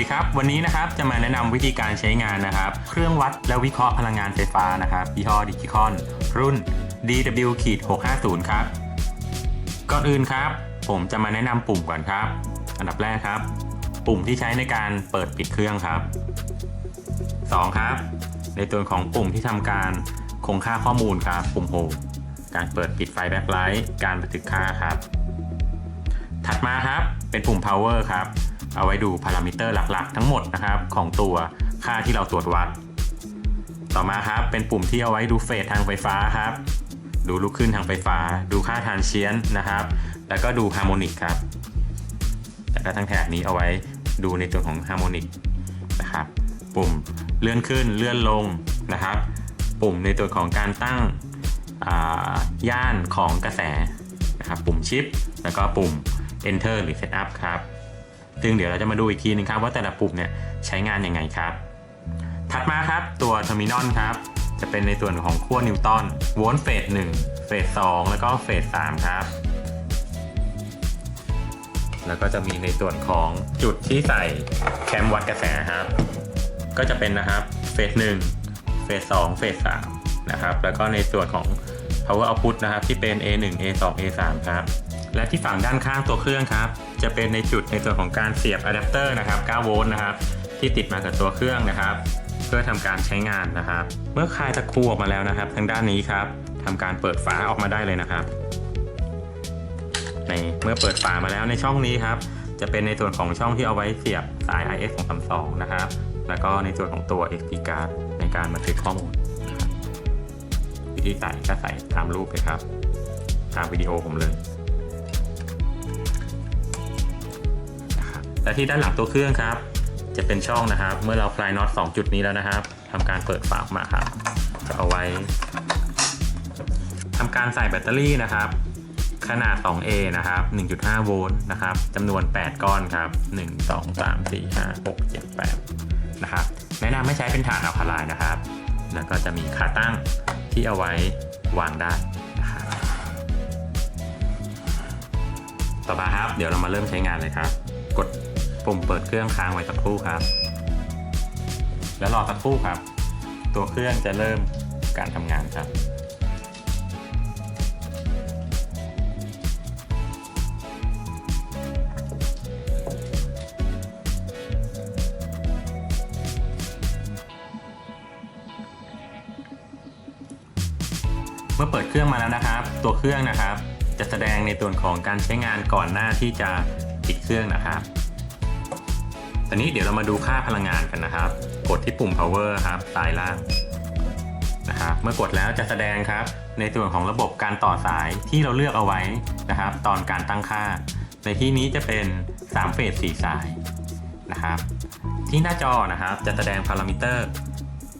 ดีครับ วันนี้นะครับจะมาแนะนำวิธีการใช้งานนะครับ เครื่องวัดและวิเคราะห์พลังงานไฟฟ้านะครับยี่ห้อดิจิคอนรุ่น DW-650 ครับ ก่อนอื่นครับ ผมจะมาแนะนำปุ่มก่อนครับ อันดับแรกครับ ปุ่มที่ใช้ในการเปิดปิดเครื่องครับ 2 ครับ ในตัวของปุ่มที่ทำการคงค่าข้อมูลครับปุ่มโฮมการเปิดปิดไฟแบ็คไลท์การบันทึกค่าครับ ถัดมาครับเป็นปุ่ม power ครับ เอาไว้ดูพารามิเตอร์หลักๆ ทั้งหมดนะครับของตัวค่าที่เราตรวจวัด ต่อมาครับเป็นปุ่มที่เอาไว้ดูเฟสทางไฟฟ้าครับ ดูลูกขึ้นทางไฟฟ้า ดูค่าทานเชียนนะครับ แล้วก็ดูฮาร์โมนิกครับแล้วก็ทั้งแถบนี้เอาไว้ดูในตัวของฮาร์โมนิกนะครับ ปุ่มเลื่อนขึ้นเลื่อนลงนะครับ ปุ่มในตัวของการตั้งย่านของกระแสนะครับ ปุ่มชิป แล้วก็ปุ่ม enter หรือ setup ครับ ซึ่งเดี๋ยวเราจะมาดูอีกทีนึงครับว่าแต่ละปุ่มเนี่ยใช้งานยังไงครับ ถัดมาครับตัวเทอร์มินอลครับ จะเป็นในส่วนของขั้วนิวตันโวลต์เฟส1เฟส2แล้วก็เฟส3ครับ แล้วก็จะมีในส่วนของจุดที่ใส่แคมวัดกระแสครับ ก็จะเป็นนะครับเฟส1เฟส2เฟส3นะครับ แล้วก็ในส่วนของ power output นะครับที่เป็น A1 A2 A3 ครับ และที่ฝั่งด้านข้างตัวเครื่องครับ จะเป็นในจุดในส่วนของการเสียบอะแดปเตอร์นะครับ 9 โวลต์นะครับ ที่ติดมากับตัวเครื่องนะครับ เพื่อทำการใช้งานนะครับ เมื่อคลายตะคูออกมาแล้วนะครับ ทางด้านนี้ครับทำการเปิดฝาออกมาได้เลยนะครับ ในเมื่อเปิดฝามาแล้วในช่องนี้ครับ จะเป็นในส่วนของช่องที่เอาไว้เสียบสาย IS 232นะครับ แล้วก็ในส่วนของตัว SD card ในการบันทึกข้อมูลวิธีใส่ก็ใส่ตามรูปเลยครับ ตามวิดีโอผมเลย และที่ด้านหลังตัวเครื่องครับ จะเป็นช่องนะครับ เมื่อเราคลายน็อต2จุดนี้แล้วนะครับทำการเปิดฝาออกมาครับจะเอาไว้ทำการใส่แบตเตอรี่นะครับ ขนาด 2A นะครับ 1.5 โวลต์นะครับจำนวน 8 ก้อนครับ 1 2 3 4 5 6 7 8 นะครับ แนะนำให้ใช้เป็นฐานอะคาไลน์นะครับ แล้วก็จะมีขาตั้งที่เอาไว้วางได้นะครับต่อมาครับ เดี๋ยวเรามาเริ่มใช้งานเลยครับ กด ปุ่มเปิดเครื่องค้างไว้สักครู่ครับ แล้วรอสักครู่ครับ ตัวเครื่องจะเริ่มการทำงานครับเมื่อเปิดเครื่องมาแล้วนะครับ ตัวเครื่องนะครับ จะแสดงในส่วนของการใช้งานก่อนหน้าที่จะปิดเครื่องนะครับ ตอนนี้เดี๋ยวเรามาดูค่าพลังงานกันนะครับ กดที่ปุ่ม power ครับ ซ้ายล่างนะครับ เมื่อกดแล้วจะแสดงครับ ในส่วนของระบบการต่อสายที่เราเลือกเอาไว้นะครับ ตอนการตั้งค่า ในที่นี้จะเป็น3เฟส4สายนะครับ ที่หน้าจอนะครับจะแสดงพารามิเตอร์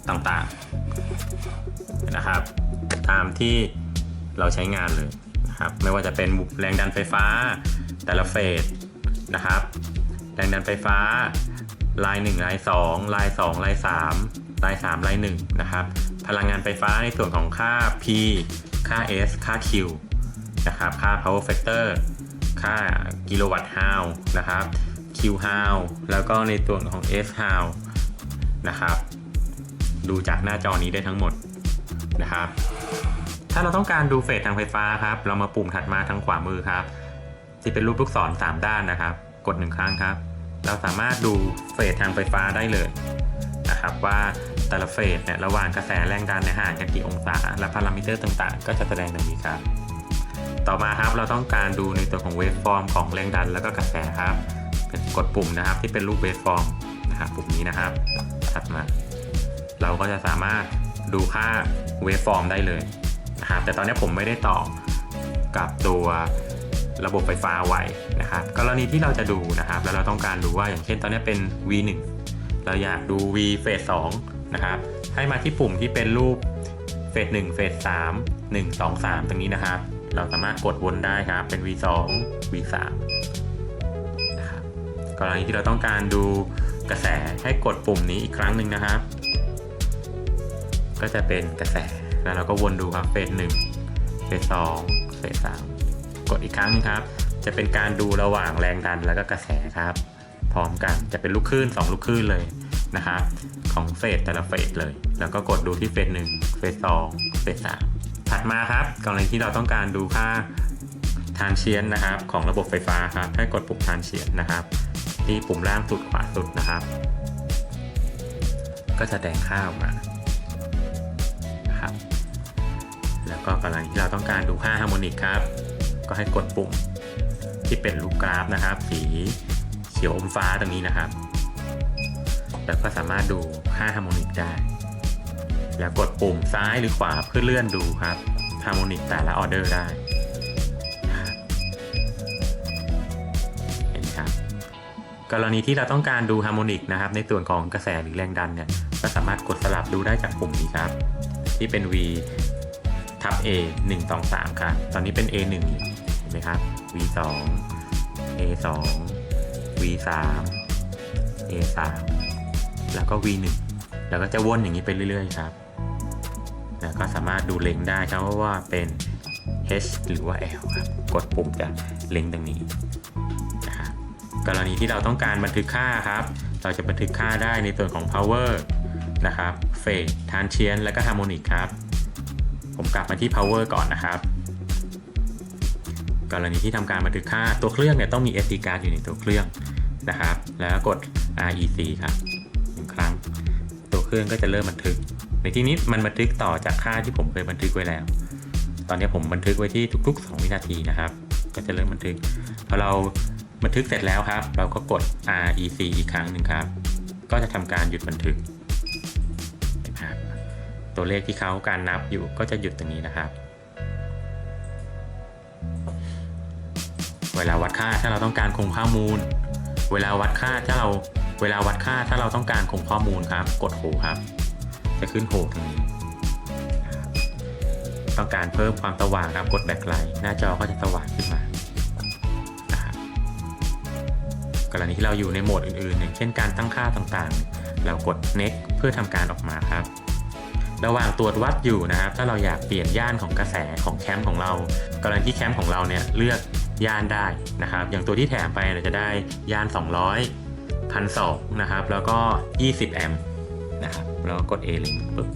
ต่างๆนะครับ ตามที่เราใช้งานเลยนะครับ ไม่ว่าจะเป็นแรงดันไฟฟ้า แต่ละเฟสนะครับ แรงดันไฟฟ้าลาย1ลาย2ลาย2ลาย3ลาย3ลาย1นะครับ พลังงานไฟฟ้าในส่วนของค่า P ค่า S ค่า Q นะครับ ค่า power factor ค่ากิโลวัตต์ฮาวนะครับ Q ฮาวแล้วก็ในตัวนของ S ฮาวนะครับ ดูจากหน้าจอนี้ได้ทั้งหมดนะครับ ถ้าเราต้องการดูเฟสทางไฟฟ้าครับ เรามาปุ่มถัดมาทางขวามือครับ ที่เป็นรูปลูกศร 3 ด้านนะครับ กดหนึ่งครั้งครับ เราสามารถดูเฟสทางไฟฟ้าได้เลยนะครับว่าแต่ละเฟสเนี่ยระหว่างกระแสแรงดันในห่างกันกี่องศา และพารามิเตอร์ต่างๆ ก็จะแสดงดังนี้ครับ ต่อมาครับเราต้องการดูในตัวของเวฟฟอร์มของแรงดันแล้วก็กระแสครับเป็นกดปุ่มนะครับที่เป็นรูปเวฟฟอร์มนะครับปุ่มนี้นะครับถัดมา เราก็จะสามารถดูค่าเวฟฟอร์มได้เลยนะครับแต่ตอนนี้ผมไม่ได้ต่อกับตัว ระบบไฟฟ้าไว้นะครับกรณีที่เราจะดูนะครับแล้วเราต้องการดูว่าอย่างเช่นตอนนี้เป็น V1 เราอยากดู V เฟส2นะครับให้มาที่ปุ่มที่เป็นรูปเฟส1เฟส3 1 2 3 ตรงนี้นะครับ เราสามารถกดวนได้ครับเป็น V2 V3 นะครับกรณีที่เราต้องการดูกระแสให้กดปุ่มนี้อีกครั้งหนึ่งนะครับ ก็จะเป็นกระแสแล้วเราก็วนดูครับเฟสหนึ่งเฟสสองเฟสสาม กดอีกครั้งหนึงครับ จะเป็นการดูระหว่างแรงดันแล้วก็กระแสครับ พร้อมกันจะเป็นลูกคลื่น2ลูกคลื่นเลยนะครับของเฟสแต่ละเฟสเลย แล้วก็กดดูที่เฟส1เฟส2เฟส3ถัดมาครับกรณีที่เราต้องการดูค่าทานเชียนนะครับ ของระบบไฟฟ้าครับให้กดปุ่มทานเชียนนะครับ ที่ปุ่มล่างสุดขวาสุดนะครับ ก็จะแดงค่าออกมานะครับ แล้วก็กรณีที่เราต้องการดูค่าฮาร์โมนิกครับ ก็ให้กดปุ่มที่เป็นลูกกราฟนะครับ สีเขียวอมฟ้าตรงนี้นะครับ แล้วก็สามารถดูค่าฮาร์โมนิกได้ แล้วกดปุ่มซ้ายหรือขวาเพื่อเลื่อนดูครับฮาร์โมนิกแต่ละออเดอร์ได้เห็นไหมครับ กรณีที่เราต้องการดูฮาร์โมนิกนะครับ ในส่วนของกระแสหรือแรงดันเนี่ยก็สามารถกดสลับดูได้จากปุ่มนี้ครับ ที่เป็น V ทับ A 1 2 3ครับ ตอนนี้เป็น A 1อยู่ ไหมครับ V 2 A 2 V 3 A 3แล้วก็ V 1แล้วก็จะวนอย่างนี้ไปเรื่อยๆครับแล้วก็สามารถดูเล็งได้ครับว่าเป็น H หรือว่า L ครับ กดปุ่มจะเล็งตรงนี้นะครับกรณีที่เราต้องการบันทึกค่าครับ เราจะบันทึกค่าได้ในส่วนของ power นะครับเฟสทานเชียนและก็ฮาร์โมนิกครับ ผมกลับมาที่ power ก่อนนะครับ กรณีที่ทำการบันทึกค่าตัวเครื่องเนี่ยต้องมี SD card อยู่ในตัวเครื่องนะครับ แล้วกด REC ครับหนึ่งครั้ง ตัวเครื่องก็จะเริ่มบันทึก ในที่นี้มันบันทึกต่อจากค่าที่ผมเคยบันทึกไว้แล้ว ตอนนี้ผมบันทึกไว้ที่ทุก ๆ 2 วินาทีนะครับ ก็จะเริ่มบันทึกพอเราบันทึกเสร็จแล้วครับ เราก็กด REC อีกครั้งหนึ่งครับ ก็จะทำการหยุดบันทึกนะครับตัวเลขที่เขาการนับอยู่ก็จะหยุดตรงนี้นะครับ เวลาวัดค่าถ้าเราต้องการคงข้อมูล เวลาวัดค่าถ้าเราเวลาวัดค่าถ้าเราต้องการคงข้อมูลครับ กดโหครับ จะขึ้นโหตรงนี้ต้องการเพิ่มความสว่างครับกดแบ็คไลท์หน้าจอก็จะสว่างขึ้นมานะครับกรณีที่เราอยู่ในโหมดอื่นๆอย่างเช่นการตั้งค่าต่างๆ เรากด next เพื่อทำการออกมาครับ ระหว่างตรวจวัดอยู่นะครับ ถ้าเราอยากเปลี่ยนย่านของกระแสของแคมป์ของเรา กรณีที่แคมป์ของเราเนี่ยเลือก ย่านได้นะครับ อย่างตัวที่แถมไปเราจะได้ย่าน 200 1,200นะครับ แล้วก็ 20 แอมป์นะครับ แล้วก็กด A link ปึ๊บ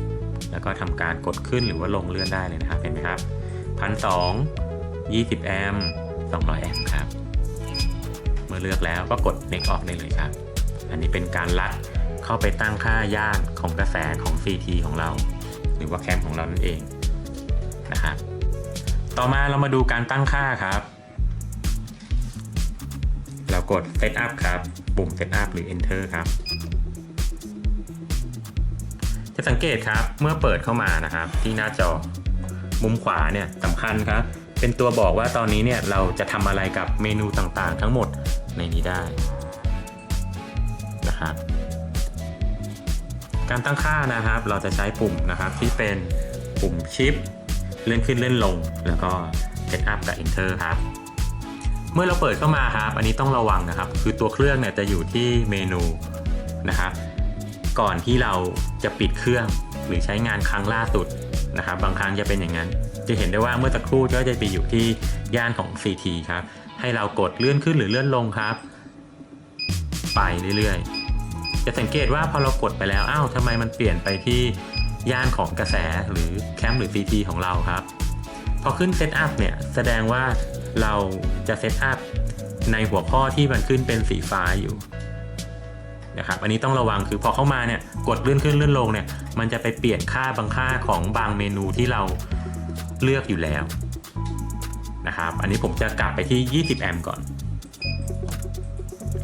แล้วก็ทำการกดขึ้นหรือว่าลงเลื่อนได้เลยนะครับ เห็นไหมครับ 1,200 20 แอมป์ 200 แอมป์ครับ เมื่อเลือกแล้วก็กด next off ได้เลยครับ อันนี้เป็นการลัดเข้าไปตั้งค่าย่านของกระแสของ CT ของเรา หรือว่าแคมป์ของเรานั่นเองนะครับต่อมาเรามาดูการตั้งค่าครับ กด Setup ครับ ปุ่ม Setup หรือ Enter ครับ จะสังเกตครับเมื่อเปิดเข้ามานะครับ ที่หน้าจอมุมขวาเนี่ยสำคัญครับ เป็นตัวบอกว่าตอนนี้เนี่ยเราจะทำอะไรกับเมนูต่างๆ ทั้งหมดในนี้ได้นะครับการตั้งค่านะครับ เราจะใช้ปุ่มนะครับที่เป็นปุ่มชิป เลื่อนขึ้นเลื่อนลง แล้วก็ Setup กับ Enter ครับ เมื่อเราเปิดเข้ามาครับ อันนี้ต้องระวังนะครับ คือตัวเครื่องเนี่ยจะอยู่ที่เมนูนะครับ ก่อนที่เราจะปิดเครื่องหรือใช้งานครั้งล่าสุดนะครับ บางครั้งจะเป็นอย่างนั้น จะเห็นได้ว่าเมื่อสักครู่ก็จะไปอยู่ที่ย่านของ CT ครับ ให้เรากดเลื่อนขึ้นหรือเลื่อนลงครับ ไปเรื่อยๆ จะสังเกตว่าพอเรากดไปแล้ว อ้าวทำไมมันเปลี่ยนไปที่ย่านของกระแสหรือแคมป์หรือ CT ของเราครับ พอขึ้นเซตอัพเนี่ย แสดงว่า เราจะเซตอัพในหัวข้อที่มันขึ้นเป็นสีฟ้าอยู่นะครับอันนี้ต้องระวังคือพอเข้ามาเนี่ยกดเลื่อนขึ้นเลื่อนลงเนี่ยมันจะไปเปลี่ยนค่าบางค่าของบางเมนูที่เราเลือกอยู่แล้วนะครับอันนี้ผมจะกลับไปที่ 20 แอมป์ก่อน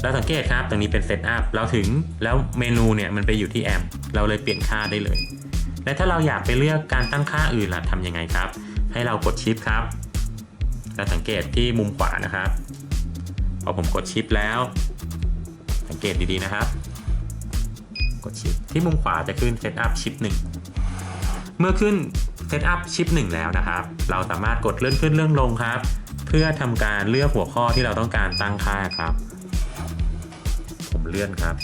แล้วสังเกตครับตรงนี้เป็นเซตอัพเราถึงแล้วเมนูเนี่ยมันไปอยู่ที่แอมป์เราเลยเปลี่ยนค่าได้เลย และถ้าเราอยากไปเลือกการตั้งค่าอื่นล่ะทำยังไงครับ ให้เรากดชิปครับ แล้วสังเกตที่มุมขวานะครับ พอผมกดชิปแล้ว สังเกตดีๆนะครับ กดชิปที่มุมขวาจะขึ้น Setup ชิป1เมื่อขึ้น Setup ชิป1แล้วนะครับ เราสามารถกดเลื่อนขึ้นเลื่อนลงครับ เพื่อทำการเลือกหัวข้อที่เราต้องการตั้งค่าครับ ผมเลื่อนครับ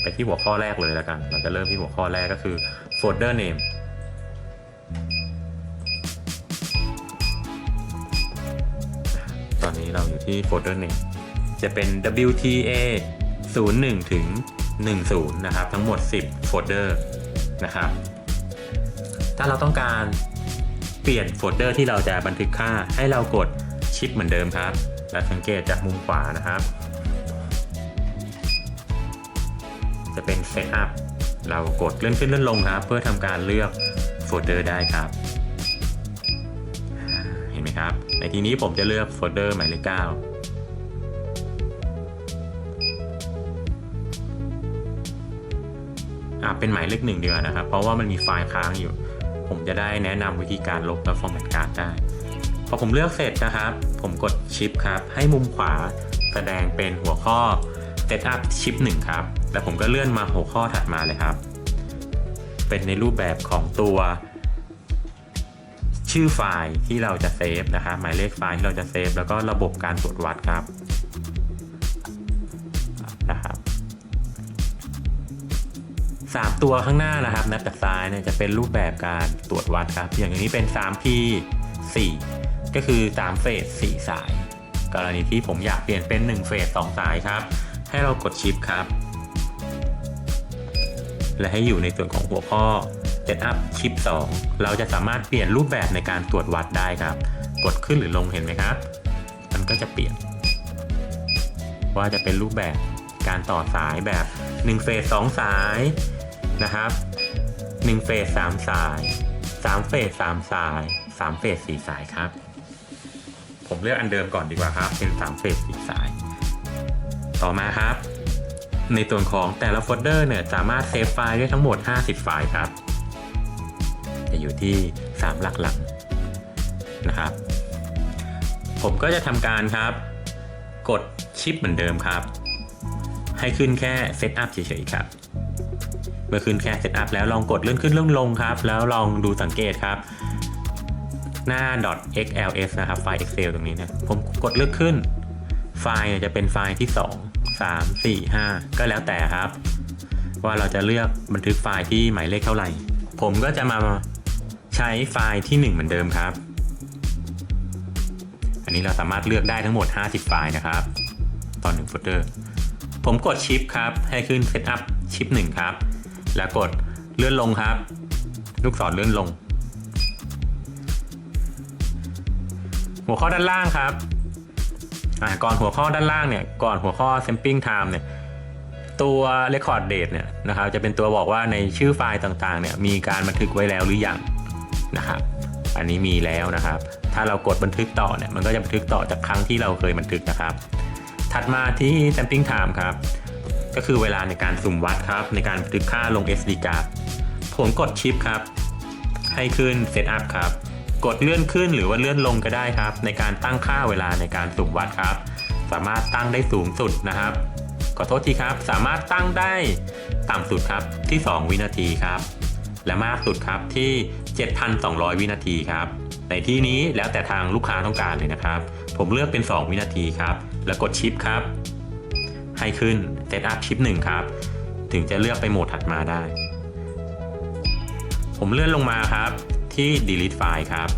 ไปที่หัวข้อแรกเลยแล้วกัน เราจะเริ่มที่หัวข้อแรกก็คือ folder name ตอนนี้เราอยู่ที่โฟลเดอร์หนึ่งจะเป็น WTA 01ถึง10 นะครับ ทั้งหมด 10 โฟลเดอร์นะครับ ถ้าเราต้องการเปลี่ยนโฟลเดอร์ที่เราจะบันทึกค่าให้เรากดชิปเหมือนเดิมครับ และสังเกตจากมุมขวานะครับ จะเป็น Setup เรากดเลื่อนขึ้นเลื่อนลงครับ เพื่อทำการเลือกโฟลเดอร์ได้ครับ เห็นไหมครับ ในที่นี้ผมจะเลือกโฟลเดอร์หมายเลข9อะเป็นหมายเลขหนึ่งดีกว่านะครับ เพราะว่ามันมีไฟล์ค้างอยู่ ผมจะได้แนะนำวิธีการลบและฟอร์แมตการ์ดได้ พอผมเลือกเสร็จนะครับ ผมกดชิปครับ ให้มุมขวาแสดงเป็นหัวข้อ Setup ชิป1ครับ แล้วผมก็เลื่อนมาหัวข้อถัดมาเลยครับ เป็นในรูปแบบของตัว ชื่อไฟล์ที่เราจะเซฟนะครับหมายเลขไฟล์ที่เราจะเซฟแล้วก็ระบบการตรวจวัดครับนะครับสามตัวข้างหน้านะครับนับจากซ้ายเนี่ยจะเป็นรูปแบบการตรวจวัดครับ อย่างนี้เป็น 3P 4 ก็คือ 3 เฟส 4 สาย กรณีที่ผมอยากเปลี่ยนเป็น 1 เฟส 2 สายครับ ให้เรากดชิปครับ และให้อยู่ในส่วนของหัวข้อ Setup ชิป2เราจะสามารถเปลี่ยนรูปแบบในการตรวจวัดได้ครับ กดขึ้นหรือลงเห็นไหมครับ มันก็จะเปลี่ยน ว่าจะเป็นรูปแบบการต่อสายแบบ1เฟส2สายนะครับ1เฟส3สาย3เฟส3สาย3เฟส4สายครับ ผมเลือกอันเดิมก่อนดีกว่าครับ เป็น3เฟส4สาย ต่อมาครับ ในส่วนของแต่ละโฟลเดอร์เนี่ยสามารถเซฟไฟล์ได้ทั้งหมด 50 ไฟล์ครับ จะอยู่ที่ 3 หลักหลังนะครับ ผมก็จะทำการครับ กดชิปเหมือนเดิมครับ ให้ขึ้นแค่เซตอัพเฉยๆครับ เมื่อขึ้นแค่เซตอัพแล้วลองกดเลื่อนขึ้นเลื่อนลงครับ แล้วลองดูสังเกตครับ หน้า .xls นะครับไฟล์ Excel ตรงนี้นี่ยผมกดเลือกขึ้น ไฟล์จะเป็นไฟล์ที่ 2 3 4 5 ก็แล้วแต่ครับ ว่าเราจะเลือกบันทึกไฟล์ที่หมายเลขเท่าไหร่ ผมก็จะมา ใช้ไฟล์ที่ 1 เหมือนเดิมครับ อันนี้เราสามารถเลือกได้ทั้งหมด 50 ไฟล์นะครับ ตอน1โฟลเดอร์ ผมกดชิปครับ ให้ขึ้น Setup ชิป1ครับ แล้วกดเลื่อนลงครับ ลูกศรเลื่อนลง หัวข้อด้านล่างครับก่อนหัวข้อด้านล่างเนี่ย ก่อนหัวข้อ sampling time เนี่ย ตัว record date เนี่ยนะครับ จะเป็นตัวบอกว่าในชื่อไฟล์ต่างๆ เนี่ย มีการบันทึกไว้แล้วหรือยัง นะครับ อันนี้มีแล้วนะครับ ถ้าเรากดบันทึกต่อเนี่ยมันก็จะบันทึกต่อจากครั้งที่เราเคยบันทึกนะครับ ถัดมาที่ sampling time ครับ ก็คือเวลาในการสุ่มวัดครับ ในการบันทึกค่าลง SD card ผมกดชิปครับ ให้ขึ้น setup ครับ กดเลื่อนขึ้นหรือว่าเลื่อนลงก็ได้ครับ ในการตั้งค่าเวลาในการสุ่มวัดครับ สามารถตั้งได้สูงสุดนะครับขอโทษทีครับ สามารถตั้งได้ต่ำสุดครับที่ 2 วินาทีครับ และมากสุดครับที่ 7,200 วินาทีครับ ในที่นี้แล้วแต่ทางลูกค้าต้องการเลยนะครับ ผมเลือกเป็น 2 วินาทีครับ แล้วกดชิปครับ ให้ขึ้น Setup ชิป1ครับ ถึงจะเลือกไปโหมดถัดมาได้ ผมเลื่อนลงมาครับที่ delete file ครับ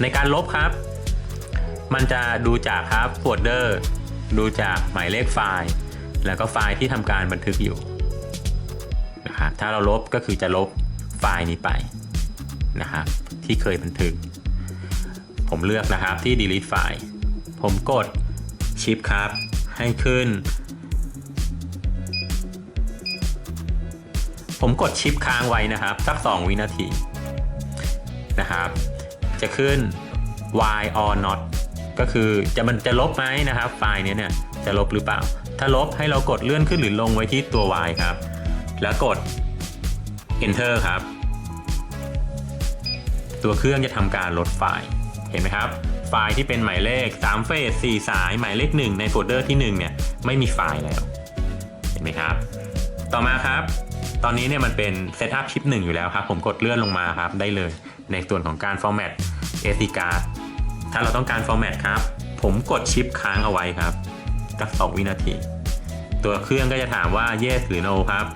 ในการลบครับ มันจะดูจากครับโฟลเดอร์ดูจากหมายเลขไฟล์ แล้วก็ไฟล์ที่ทำการบันทึกอยู่นะครับถ้าเราลบก็คือจะลบ ไฟล์นี้ไปนะครับ ที่เคยบันทึก ผมเลือกนะครับที่ delete file ผมกดชิปครับ ให้ขึ้น ผมกดชิปค้างไว้นะครับ สัก 2 วินาทีนะครับ จะขึ้น why or not ก็คือจะมันจะลบไหมนะครับ ไฟล์นี้เนี่ยจะลบหรือเปล่า ถ้าลบให้เรากดเลื่อนขึ้นหรือลงไว้ที่ตัว y ครับ แล้วกด enter ครับ ตัวเครื่องจะทำการลดไฟล์ เห็นไหมครับ ไฟล์ที่เป็นหมายเลข3เฟส4สายหมายเลข 1 ในโฟลเดอร์ที่ 1 เนี่ย ไม่มีไฟล์แล้ว เห็นไหมครับ ต่อมาครับ ตอนนี้เนี่ยมันเป็น Setup ชิป1อยู่แล้วครับ ผมกดเลื่อนลงมาครับ ได้เลย ในส่วนของการ Format SD card ถ้าเราต้องการ Format ครับ ผมกดชิปค้างเอาไว้ครับสัก2วินาที ตัวเครื่องก็จะถามว่า yes หรือ no ครับ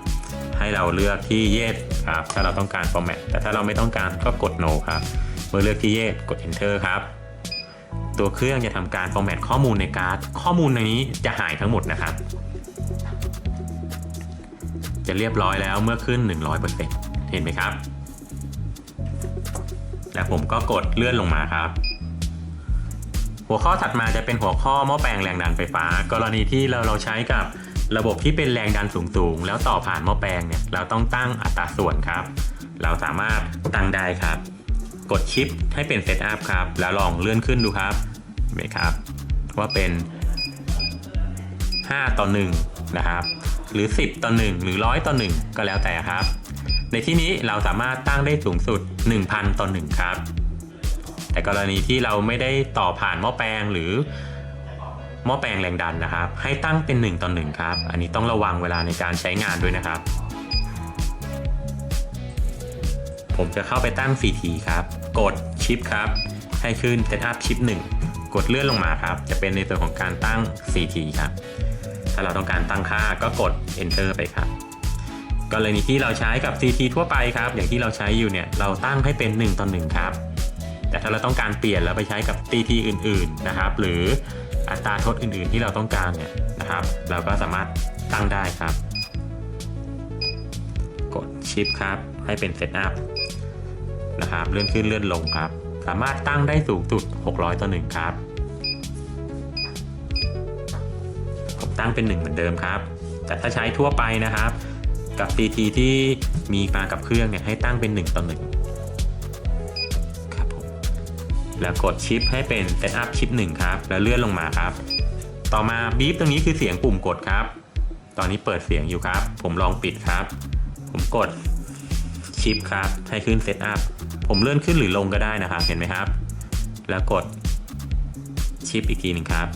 ให้เราเลือกที่ yes ครับถ้าเราต้องการ Format แต่ถ้าเราไม่ต้องการก็กด no ครับเมื่อเลือกที่ yes กด enter ครับตัวเครื่องจะทำการ format ข้อมูลในการ์ดข้อมูลในนี้จะหายทั้งหมดนะครับ จะเรียบร้อยแล้วเมื่อขึ้น 100%เห็นไหมครับ และผมก็กดเลื่อนลงมาครับ หัวข้อถัดมาจะเป็นหัวข้อหม้อแปลงแรงดันไฟฟ้า กรณีที่เราเราใช้กับ ระบบที่เป็นแรงดันสูงๆ แล้วต่อผ่านหม้อแปลงเนี่ยเราต้องตั้งอัตราส่วนครับ เราสามารถตั้งได้ครับ กดชิปให้เป็นเซตอัพครับ แล้วลองเลื่อนขึ้นดูครับเห็นไหมครับ ว่าเป็น 5 ต่อ 1 นะครับ หรือ 10 ต่อ 1 หรือ 100 ต่อ 1 ก็แล้วแต่ครับ ในที่นี้เราสามารถตั้งได้สูงสุด 1,000 ต่อ 1 ครับ แต่กรณีที่เราไม่ได้ต่อผ่านหม้อแปลงหรือ หม้อแปลงแรงดันนะครับ ให้ตั้งเป็น1ต่อ1ครับ อันนี้ต้องระวังเวลาในการใช้งานด้วยนะครับ ผมจะเข้าไปตั้ง CT ครับ กดชิปครับ ให้ขึ้น Setup ชิป1กดเลื่อนลงมาครับ จะเป็นในส่วนของการตั้ง CT ครับ ถ้าเราต้องการตั้งค่าก็กด enter ไปครับกรณีที่เราใช้กับ CT ทั่วไปครับ อย่างที่เราใช้อยู่เนี่ยเราตั้งให้เป็น 1 ต่อ 1 ครับ แต่ถ้าเราต้องการเปลี่ยนแล้วไปใช้กับ CT อื่น ๆ นะครับ หรือ อัตราทดอื่นๆที่เราต้องการเนี่ยนะครับ เราก็สามารถตั้งได้ครับ กดชิปครับ ให้เป็น Setup นะครับ เลื่อนขึ้นเลื่อนลงครับ สามารถตั้งได้สูงสุด 600 ต่อ1ครับ ผมตั้งเป็น 1 เหมือนเดิมครับ แต่ถ้าใช้ทั่วไปนะครับ กับ CT ที่มีมากับเครื่องเนี่ยให้ตั้งเป็น 1 ต่อ1 แล้วกดชิปให้เป็น Setup ชิป1ครับ แล้วเลื่อนลงมาครับ ต่อมาบีบตรงนี้คือเสียงปุ่มกดครับ ตอนนี้เปิดเสียงอยู่ครับ ผมลองปิดครับ ผมกดชิปครับ ให้ขึ้น Setup ผมเลื่อนขึ้นหรือลงก็ได้นะครับ เห็นไหมครับ แล้วกดชิปอีกทีหนึ่งครับ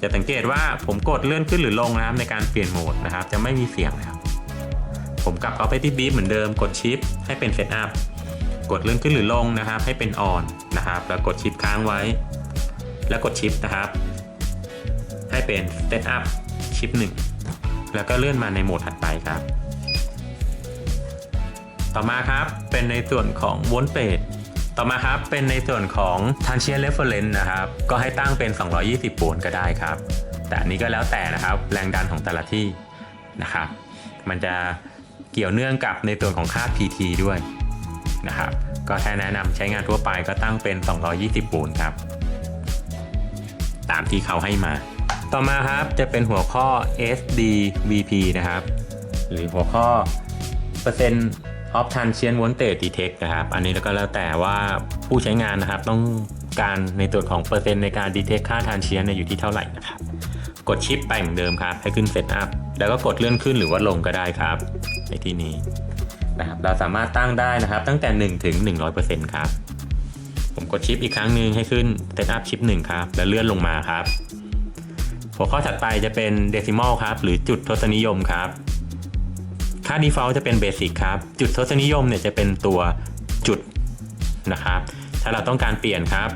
จะสังเกตว่าผมกดเลื่อนขึ้นหรือลงนะครับในการเปลี่ยนโหมดนะครับ จะไม่มีเสียงนะครับ ผมกลับเข้าไปที่บีฟเหมือนเดิม กดชิปให้เป็นเซตอัพ กดเลื่อนขึ้นหรือลงนะครับ ให้เป็นออนนะครับ แล้วกดชิปค้างไว้ แล้วกดชิปนะครับ ให้เป็นเซตอัพชิปหนึ่งแล้วก็เลื่อนมาในโหมดถัดไปครับ ต่อมาครับเป็นในส่วนของวอลเ a ต่อมาครับเป็นในส่วนของ Transient Reference นะครับ ก็ให้ตั้งเป็น 220โวลต์ก็ได้ครับ แต่อันนี้ก็แล้วแต่นะครับ แรงดันของแต่ละที่นะครับ มันจะเกี่ยวเนื่องกับในส่วนของค่า PT ด้วย นะครับ ก็ถ้าแนะนำใช้งานทั่วไปก็ตั้งเป็น 220 โวลต์ครับ ตามที่เขาให้มา ต่อมาครับจะเป็นหัวข้อ SDVP นะครับ หรือหัวข้อเปอร์เซ็นต์ of transient voltage detect นะครับ อันนี้ก็แล้วแต่ว่าผู้ใช้งานนะครับต้องการในตัวของเปอร์เซ็นต์ในการ detect ค่า transient เนี่ยอยู่ที่เท่าไหร่นะครับ กดชิปไปเหมือนเดิมครับ ให้ขึ้น setup แล้วก็กดเลื่อนขึ้นหรือว่าลงก็ได้ครับ ในที่นี้ นะครับเราสามารถตั้งได้นะครับ ตั้งแต่ 1 ถึง 100%ครับ ผมกดชิปอีกครั้งหนึ่งให้ขึ้น setup ชิป1ครับ แล้วเลื่อนลงมาครับ หัวข้อถัดไปจะเป็น decimal ครับ หรือจุดทศนิยมครับ ค่า default จะเป็น basic ครับ จุดทศนิยมเนี่ยจะเป็นตัวจุดนะครับ ถ้าเราต้องการเปลี่ยนครับ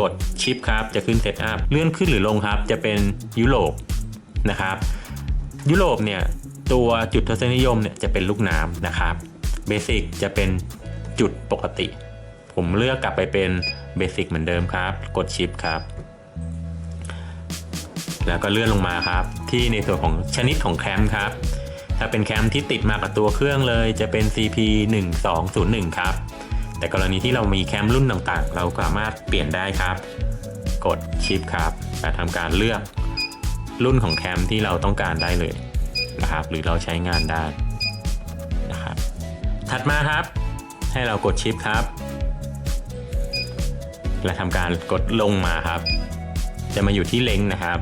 กดชิปครับ จะขึ้น setup เลื่อนขึ้นหรือลงครับ จะเป็นยุโรปนะครับ ยุโรปเนี่ยตัวจุดทศนิยมเนี่ยจะเป็นลูกน้ำนะครับ basic จะเป็นจุดปกติ ผมเลือกกลับไปเป็น basic เหมือนเดิมครับ กดชิปครับ แล้วก็เลื่อนลงมาครับ ที่ในส่วนของชนิดของแคมครับ ถ้าเป็นแคมที่ติดมากับตัวเครื่องเลยจะเป็น CP 1 2 0 1ครับ แต่กรณีที่เรามีแคมรุ่นต่างๆ เราสามารถเปลี่ยนได้ครับ กดชิปครับและทำการเลือกรุ่นของแคมที่เราต้องการได้เลยนะครับ หรือเราใช้งานได้ ถัดมาครับ ให้เรากดชิปครับ และทำการกดลงมาครับ จะมาอยู่ที่เล้งนะครับ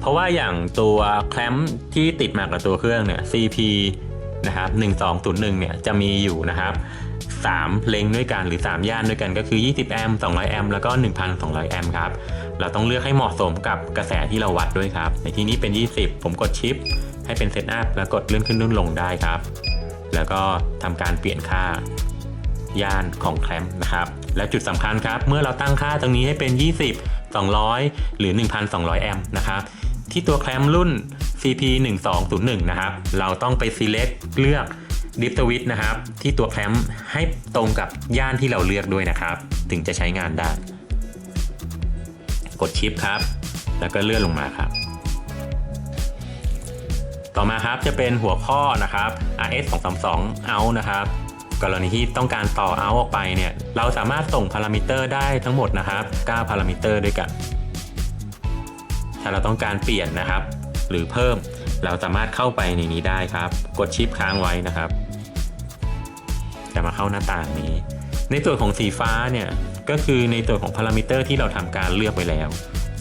เพราะว่าอย่างตัวแคลมที่ติดมากับตัวเครื่องเนี่ย CP นะครับ1201เนี่ยจะมีอยู่นะครับ 3 เลงด้วยกันหรือ 3 ย่านด้วยกันก็คือ 20 แอมป์ 200 แอมป์ แล้วก็ 1,200 แอมป์ครับ เราต้องเลือกให้เหมาะสมกับกระแสที่เราวัดด้วยครับ ในที่นี้เป็น 20 ผมกดชิป ให้เป็นเซตอัพแล้วกดเลื่อนขึ้นเลื่อนลงได้ครับ แล้วก็ทำการเปลี่ยนค่าย่านของแคลมนะครับ และจุดสำคัญครับ เมื่อเราตั้งค่าตรงนี้ให้เป็น 20 200 หรือ 1,200 แอมป์นะครับ ที่ตัวแคลมรุ่น CP 1201นะครับ เราต้องไป select เลือกดิฟสวิตนะครับ ที่ตัวแคลมให้ตรงกับย่านที่เราเลือกด้วยนะครับ ถึงจะใช้งานได้ กดชิปครับ แล้วก็เลื่อนลงมาครับ ต่อมาครับจะเป็นหัวข้อนะครับ RS 232 out นะครับกรณีที่ต้องการต่อ out ออกไปเนี่ยเราสามารถส่งพารามิเตอร์ได้ทั้งหมดนะครับ9พารามิเตอร์ด้วยกัน ถ้าเราต้องการเปลี่ยนนะครับ หรือเพิ่มเราสามารถเข้าไปในนี้ได้ครับ กดชิปค้างไว้นะครับ จะมาเข้าหน้าต่างนี้ ในส่วนของสีฟ้าเนี่ยก็คือในส่วนของพารามิเตอร์ที่เราทำการเลือกไว้แล้ว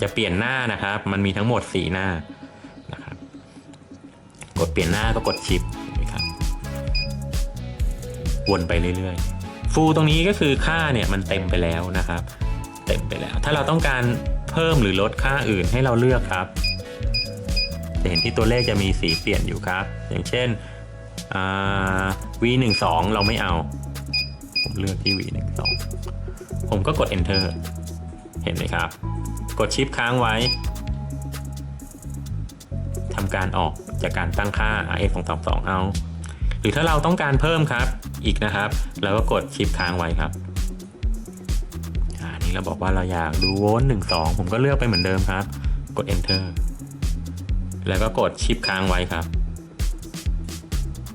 จะเปลี่ยนหน้านะครับ มันมีทั้งหมด 4 หน้า กดเปลี่ยนหน้าก็กดชิปนะครับวนไปเรื่อยๆ ฟูลตรงนี้ก็คือค่าเนี่ยมันเต็มไปแล้วนะครับ เต็มไปแล้ว ถ้าเราต้องการเพิ่มหรือลดค่าอื่นให้เราเลือกครับจะเห็นที่ตัวเลขจะมีสีเปลี่ยนอยู่ครับ อย่างเช่น v12 เราไม่เอา ผมเลือกที่ v12 ผมก็กด enter เห็นไหมครับ กดชิปค้างไว้ทำการออก จากการตั้งค่า RX 2 2 2เอา หรือถ้าเราต้องการเพิ่มครับอีกนะครับ เราก็กดชิปค้างไว้ครับอันนี้เราบอกว่าเราอยากดูโวลต์12ผมก็เลือกไปเหมือนเดิมครับ กด enter แล้วก็กดชิปค้างไว้ครับ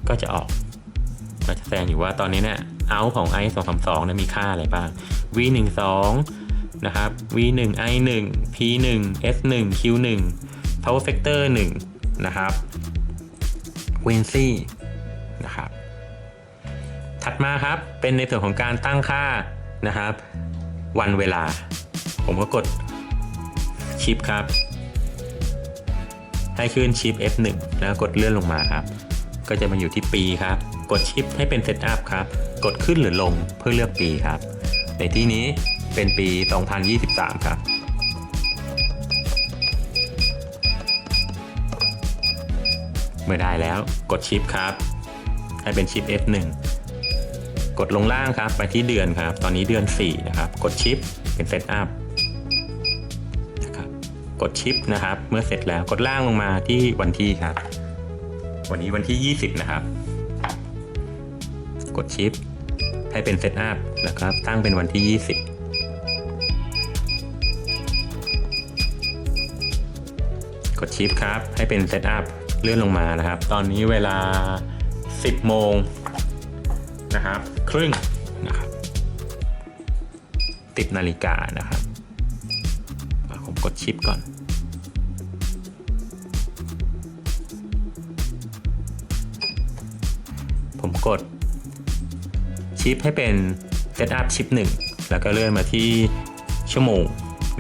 ก็จะออกก็จะแสดงอยู่ว่าตอนนี้เนี่ย out ของ i 2 3 2เนี่ยมีค่าอะไรบ้าง v 1 2นะครับ v 1 i 1 p 1 s 1 q 1 power factor 1 นะครับ w e n c y นะครับ ถัดมาครับเป็นในส่วนของการตั้งค่านะครับ วันเวลา ผมก็กดชิปครับ ให้ขึ้นชิป F1 แล้วกดเลื่อนลงมาครับ ก็จะมาอยู่ที่ปีครับ กดชิปให้เป็นเซตอัพครับ กดขึ้นหรือลงเพื่อเลือกปีครับ ในที่นี้เป็นปี 2023 ครับ เมื่อได้แล้ว กดชิปครับ ให้เป็นชิป F1 กดลงล่างครับไปที่เดือนครับ ตอนนี้เดือน 4 นะครับ กดชิปเป็นเซตอัพนะครับกดชิปนะครับ เมื่อเสร็จแล้วกดล่างลงมาที่วันที่ครับ วันนี้วันที่ 20 นะครับ กดชิปให้เป็นเซตอัพนะครับ ตั้งเป็นวันที่ 20กดชิปครับ ให้เป็นเซตอัพ เลื่อนลงมานะครับ ตอนนี้เวลา 10 โมงนะครับ ครึ่งนะครับติดนาฬิกานะครับผมกดชิปก่อน ผมกดชิปให้เป็นเซตอัพชิป1แล้วก็เลื่อนมาที่ชั่วโมง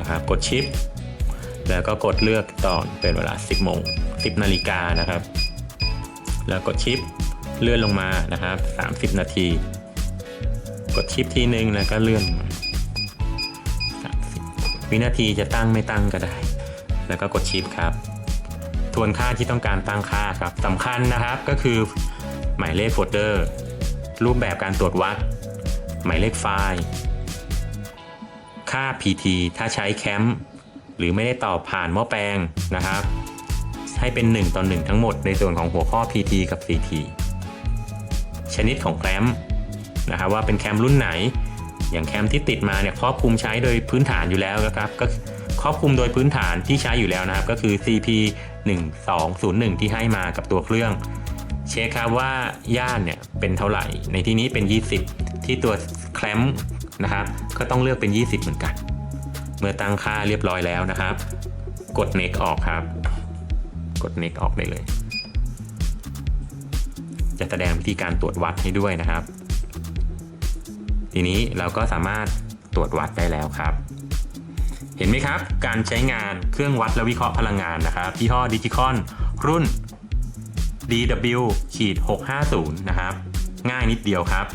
นะครับ กดชิป แล้วก็กดเลือกตอนเป็นเวลา 10 โมง 10 นาฬิกานะครับ แล้วกดชิปเลื่อนลงมานะครับ 30 นาที กดชิปทีหนึ่งแล้วก็เลื่อนมาวินาทีจะตั้งไม่ตั้งก็ได้ แล้วก็กดชิปครับ ทวนค่าที่ต้องการตั้งค่าครับสำคัญนะครับก็คือหมายเลขโฟลเดอร์ รูปแบบการตรวจวัด หมายเลขไฟล์ ค่า PT ถ้าใช้แคมป์หรือไม่ได้ตอบผ่านหม้อแปลงนะครับ ให้เป็น 1 ต่อ 1 ทั้งหมดในส่วนของหัวข้อ PT กับ CT ชนิดของแคมป์นะครับว่าเป็นแคมป์รุ่นไหน อย่างแคมป์ที่ติดมาเนี่ยครอบคลุมใช้โดยพื้นฐานอยู่แล้วนะครับก็ครอบคลุมโดยพื้นฐานที่ใช้อยู่แล้วนะครับ ก็คือ CP 1201 ที่ให้มากับตัวเครื่อง เช็คครับว่าย่านเนี่ยเป็นเท่าไหร่ ในที่นี้เป็น 20 ที่ตัวแคลมนะครับ ก็ต้องเลือกเป็น 20 เหมือนกัน เมื่อตั้งค่าเรียบร้อยแล้วนะครับ กด next ออกครับ กด next ออกได้เลย จะแสดงวิธีการตรวจวัดให้ด้วยนะครับ ทีนี้เราก็สามารถตรวจวัดได้แล้วครับ เห็นไหมครับ การใช้งานเครื่องวัดและวิเคราะห์พลังงานนะครับยี่ห้อดิจิคอนรุ่น DW-650 นะครับ ง่ายนิดเดียวครับ